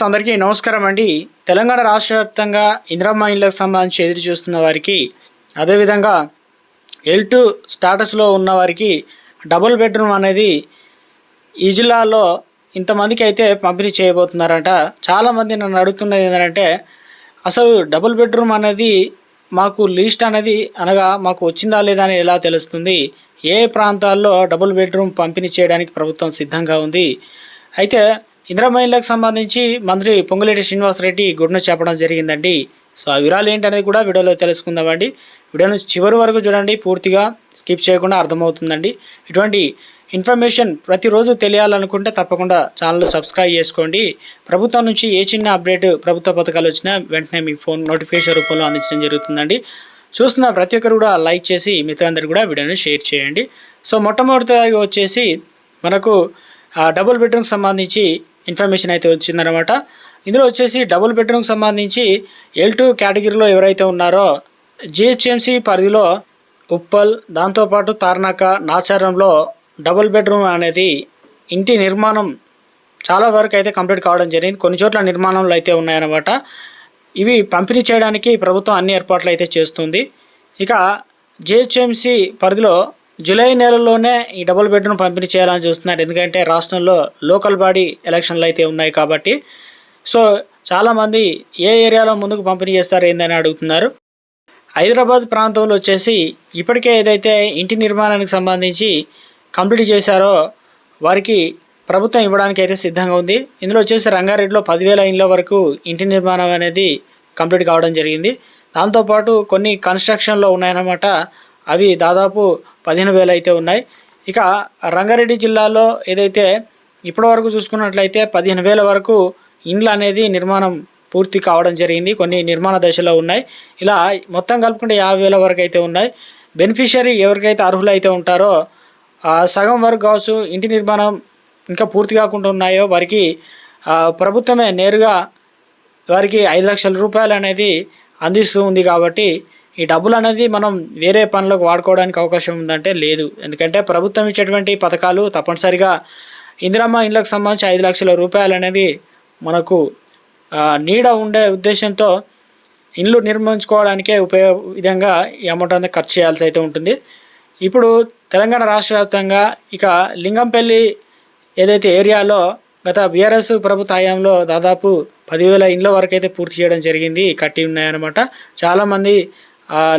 Friends అందరికీ నమస్కారం అండి. తెలంగాణ రాష్ట్ర వ్యాప్తంగా ఇందిరమ్మ ఇళ్ళకు సంబంధించి ఎదురు చూస్తున్న వారికి అదేవిధంగా ఎల్ టూ స్టాటస్లో ఉన్న వారికి డబుల్ బెడ్రూమ్ అనేది ఈ జిల్లాలో ఇంతమందికి అయితే పంపిణీ చేయబోతున్నారట. చాలామంది నన్ను అడుగుతున్నది ఏంటంటే అసలు డబుల్ బెడ్రూమ్ అనేది మాకు లీస్ట్ అనేది అనగా మాకు వచ్చిందా లేదా అని ఎలా తెలుస్తుంది? ఏ ప్రాంతాల్లో డబుల్ బెడ్రూమ్ పంపిణీ చేయడానికి ప్రభుత్వం సిద్ధంగా ఉంది? అయితే ఇందిరామహిళకు సంబంధించి మంత్రి పొంగులేటి శ్రీనివాసరెడ్డి గుడ్ను చెప్పడం జరిగిందండి. సో ఆ వివరాలు ఏంటనేది కూడా వీడియోలో తెలుసుకుందామండి. వీడియోను చివరి వరకు చూడండి పూర్తిగా స్కిప్ చేయకుండా అర్థమవుతుందండి. ఇటువంటి ఇన్ఫర్మేషన్ ప్రతిరోజు తెలియాలనుకుంటే తప్పకుండా ఛానల్ సబ్స్క్రైబ్ చేసుకోండి. ప్రభుత్వం నుంచి ఏ చిన్న అప్డేట్ ప్రభుత్వ పథకాలు వచ్చినా వెంటనే మీ ఫోన్ నోటిఫికేషన్ రూపంలో అందించడం జరుగుతుందండి. చూస్తున్న ప్రతి ఒక్కరు కూడా లైక్ చేసి మిత్రులందరూ కూడా వీడియోని షేర్ చేయండి. సో మొట్టమొదటిగా వచ్చేసి మనకు డబుల్ బెడ్రూమ్కి సంబంధించి ఇన్ఫర్మేషన్ అయితే వచ్చిందనమాట ఇందులో వచ్చేసి డబుల్ బెడ్రూమ్కి సంబంధించి ఎల్ టూ కేటగిరీలో ఎవరైతే ఉన్నారో జిహెచ్ఎంసి పరిధిలో ఉప్పల్ దాంతోపాటు తార్నాక నాచారంలో డబుల్ బెడ్రూమ్ అనేది ఇంటి నిర్మాణం చాలా వరకు అయితే కంప్లీట్ కావడం జరిగింది. కొన్ని చోట్ల నిర్మాణంలో అయితే ఉన్నాయన్నమాట. ఇవి పంపిణీ చేయడానికి ప్రభుత్వం అన్ని ఏర్పాట్లు అయితే చేస్తుంది. ఇక జిహెచ్ఎంసి పరిధిలో జూలై నెలలోనే ఈ డబుల్ బెడ్రూమ్ పంపిణీ చేయాలని చూస్తున్నారు. ఎందుకంటే రాష్ట్రంలో లోకల్ బాడీ ఎలక్షన్లు అయితే ఉన్నాయి కాబట్టి. సో చాలామంది ఏ ఏరియాలో ముందుకు పంపిణీ చేస్తారు ఏందని అడుగుతున్నారు. హైదరాబాద్ ప్రాంతంలో వచ్చేసి ఇప్పటికే ఏదైతే ఇంటి నిర్మాణానికి సంబంధించి కంప్లీట్ చేశారో వారికి ప్రభుత్వం ఇవ్వడానికి అయితే సిద్ధంగా ఉంది. ఇందులో వచ్చేసి రంగారెడ్డిలో పదివేల ఇండ్ల వరకు ఇంటి నిర్మాణం అనేది కంప్లీట్ కావడం జరిగింది. దాంతోపాటు కొన్ని కన్స్ట్రక్షన్లో ఉన్నాయన్నమాట. అవి దాదాపు పదిహేను వేలు అయితే ఉన్నాయి. ఇక రంగారెడ్డి జిల్లాలో ఏదైతే ఇప్పటివరకు చూసుకున్నట్లయితే పదిహేను వేల వరకు ఇండ్లు అనేది నిర్మాణం పూర్తి కావడం జరిగింది. కొన్ని నిర్మాణ దశలో ఉన్నాయి. ఇలా మొత్తం కలుపుకుంటే యాభై వేల వరకు అయితే ఉన్నాయి. బెనిఫిషరీ ఎవరికైతే అర్హులు అయితే ఉంటారో సగం వరకు కావచ్చు ఇంటి నిర్మాణం ఇంకా పూర్తి కాకుండా ఉన్నాయో వారికి ప్రభుత్వమే నేరుగా వారికి ఐదు లక్షల రూపాయలు అనేది అందిస్తూ ఉంది కాబట్టి ఈ డబ్బులు అనేది మనం వేరే పనులకు వాడుకోవడానికి అవకాశం ఉందంటే లేదు. ఎందుకంటే ప్రభుత్వం ఇచ్చేటువంటి పథకాలు తప్పనిసరిగా ఇందిరమ్మ ఇళ్ళకు సంబంధించి ఐదు లక్షల రూపాయలు అనేది మనకు నీడ ఉండే ఉద్దేశంతో ఇండ్లు నిర్మించుకోవడానికే ఉపయోగ విధంగా ఈ అమౌంట్ అనేది ఖర్చు చేయాల్సి అయితే ఉంటుంది. ఇప్పుడు తెలంగాణ రాష్ట్ర వ్యాప్తంగా ఇక లింగంపల్లి ఏదైతే ఏరియాలో గత బీఆర్ఎస్ ప్రభుత్వ హయాంలో దాదాపు పదివేల ఇండ్ల వరకు అయితే పూర్తి చేయడం జరిగింది. కట్టి ఉన్నాయన్నమాట. చాలామంది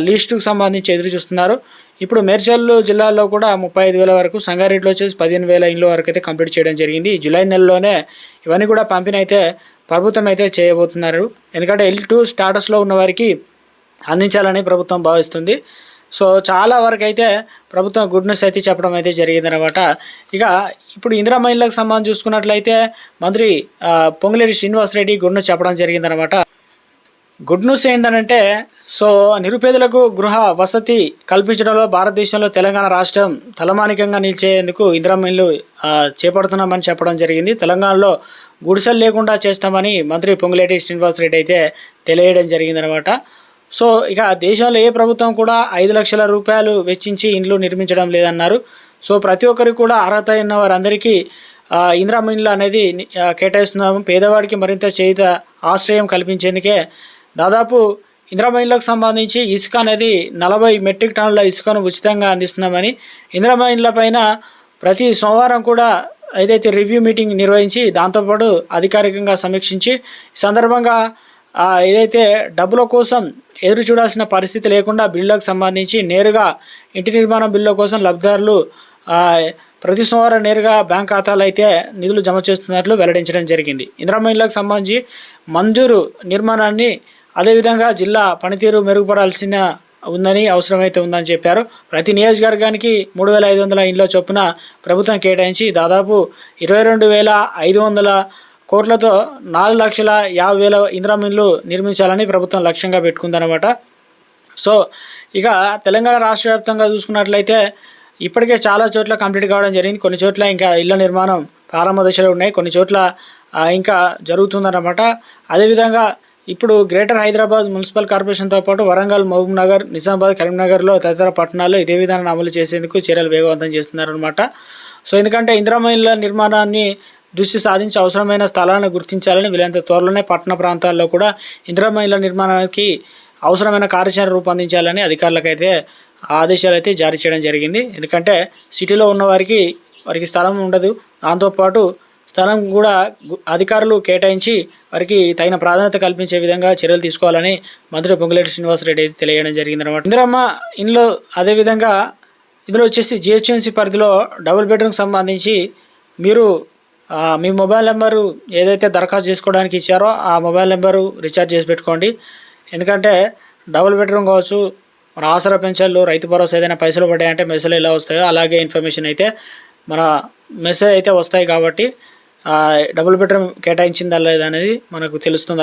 లిస్టుకు సంబంధించి ఎదురు చూస్తున్నారు. ఇప్పుడు మేడ్చల్ జిల్లాలో కూడా ముప్పై ఐదు వేల వరకు సంగారెడ్డిలో వచ్చేసి పదిహేను వేల ఇండ్ల వరకు అయితే కంప్లీట్ చేయడం జరిగింది. జూలై నెలలోనే ఇవన్నీ కూడా పంపిణీ అయితే ప్రభుత్వం అయితే చేయబోతున్నారు. ఎందుకంటే ఎల్ టూ స్టాటస్లో ఉన్న వారికి అందించాలని ప్రభుత్వం భావిస్తుంది. సో చాలా వరకు అయితే ప్రభుత్వం గుడ్ న్యూస్ అయితే చెప్పడం అయితే జరిగిందనమాట ఇక ఇప్పుడు ఇందిరా మహిళలకు సంబంధించి చూసుకున్నట్లయితే మంత్రి ఆ, పొంగులేటి శ్రీనివాసరెడ్డి గుడ్ న్యూస్ చెప్పడం జరిగిందనమాట గుడ్ న్యూస్ ఏంటంటే సో నిరుపేదలకు గృహ వసతి కల్పించడంలో భారతదేశంలో తెలంగాణ రాష్ట్రం తలమానికంగా నిలిచేందుకు ఇందిరమ్మ ఇల్లు చేపడుతున్నామని చెప్పడం జరిగింది. తెలంగాణలో గుడిసెలు లేకుండా చేస్తామని మంత్రి పొంగులేటి శ్రీనివాసరెడ్డి అయితే తెలియడం జరిగిందనమాట. సో ఇక దేశంలో ఏ ప్రభుత్వం కూడా ఐదు లక్షల రూపాయలు వెచ్చించి ఇండ్లు నిర్మించడం లేదన్నారు. సో ప్రతి ఒక్కరికి కూడా అర్హత అయిన వారందరికీ ఆ, ఇండ్లు అనేది కేటాయిస్తున్నాము. పేదవాడికి మరింత చేయుత ఆశ్రయం కల్పించేందుకే దాదాపు ఇందిరమ్మ సంబంధించి ఇసుక అనేది నలభై మెట్రిక్ టన్నుల ఇసుకను ఉచితంగా అందిస్తున్నామని ఇందిరమ్మ పైన ప్రతి సోమవారం కూడా ఏదైతే రివ్యూ మీటింగ్ నిర్వహించి దాంతోపాటు అధికారికంగా సమీక్షించి సందర్భంగా ఏదైతే డబ్బుల కోసం ఎదురు చూడాల్సిన పరిస్థితి లేకుండా బిల్లులకు సంబంధించి నేరుగా ఇంటి నిర్మాణం బిల్లుల కోసం లబ్ధిదారులు ప్రతి సోమవారం నేరుగా బ్యాంక్ ఖాతాలు అయితే నిధులు జమ చేస్తున్నట్లు వెల్లడించడం జరిగింది. ఇందిరమ్మ సంబంధించి మంజూరు నిర్మాణాన్ని అదేవిధంగా జిల్లా పనితీరు మెరుగుపడాల్సిన ఉందని అవసరమైతే ఉందని చెప్పారు. ప్రతి నియోజకవర్గానికి మూడు వేల ఐదు వందల ఇండ్ల చొప్పున ప్రభుత్వం కేటాయించి దాదాపు ఇరవై రెండు వేల ఐదు వందల కోట్లతో నాలుగు లక్షల యాభై వేల ఇంద్రమిన్లు నిర్మించాలని ప్రభుత్వం లక్ష్యంగా పెట్టుకుందనమాట సో ఇక తెలంగాణ రాష్ట్ర వ్యాప్తంగా చూసుకున్నట్లయితే ఇప్పటికే చాలా చోట్ల కంప్లీట్ కావడం జరిగింది. కొన్ని చోట్ల ఇంకా ఇళ్ళ నిర్మాణం ప్రారంభ దశలో ఉన్నాయి. కొన్ని చోట్ల ఇంకా జరుగుతుందన్నమాట. అదేవిధంగా ఇప్పుడు గ్రేటర్ హైదరాబాద్ మున్సిపల్ కార్పొరేషన్తో పాటు వరంగల్ మహబూబ్ నగర్ నిజామాబాద్ కరీంనగర్లో తదితర పట్టణాల్లో ఇదే విధానాన్ని అమలు చేసేందుకు చర్యలు వేగవంతం చేస్తున్నారనమాట సో ఎందుకంటే ఇందిరామ నిర్మాణాన్ని దృష్టి సాధించి అవసరమైన స్థలాలను గుర్తించాలని వీలైనంత త్వరలోనే పట్టణ ప్రాంతాల్లో కూడా ఇందిరమ్మ నిర్మాణానికి అవసరమైన కార్యాచరణ రూపొందించాలని అధికారులకైతే ఆదేశాలు అయితే జారీ చేయడం జరిగింది. ఎందుకంటే సిటీలో ఉన్న వారికి వారికి స్థలం ఉండదు. దాంతోపాటు స్థలం కూడా గు- అధికారులు కేటాయించి వారికి తగిన ప్రాధాన్యత కల్పించే విధంగా చర్యలు తీసుకోవాలని మంత్రి పొంగులేటి శ్రీనివాసరెడ్డి అయితే తెలియడం జరిగిందనమాట ఇందిరమ్మ ఇంట్లో అదేవిధంగా ఇందులో వచ్చేసి జిహెచ్ఎంసీ పరిధిలో డబుల్ బెడ్రూమ్కి సంబంధించి మీరు మీ మొబైల్ నెంబరు ఏదైతే దరఖాస్తు చేసుకోవడానికి ఇచ్చారో ఆ మొబైల్ నెంబరు రీఛార్జ్ చేసి పెట్టుకోండి. ఎందుకంటే డబుల్ బెడ్రూమ్ కావచ్చు మన ఆసరా పెన్షన్లు రైతు భరోసా ఏదైనా పైసలు పడ్డాయంటే మెసేజ్ ఎలా వస్తాయో అలాగే ఇన్ఫర్మేషన్ అయితే మన మెసేజ్ అయితే వస్తాయి కాబట్టి డబుల్ బెడ్రూమ్ కేటాయించిందా లేదా అనేది మనకు తెలుస్తుంది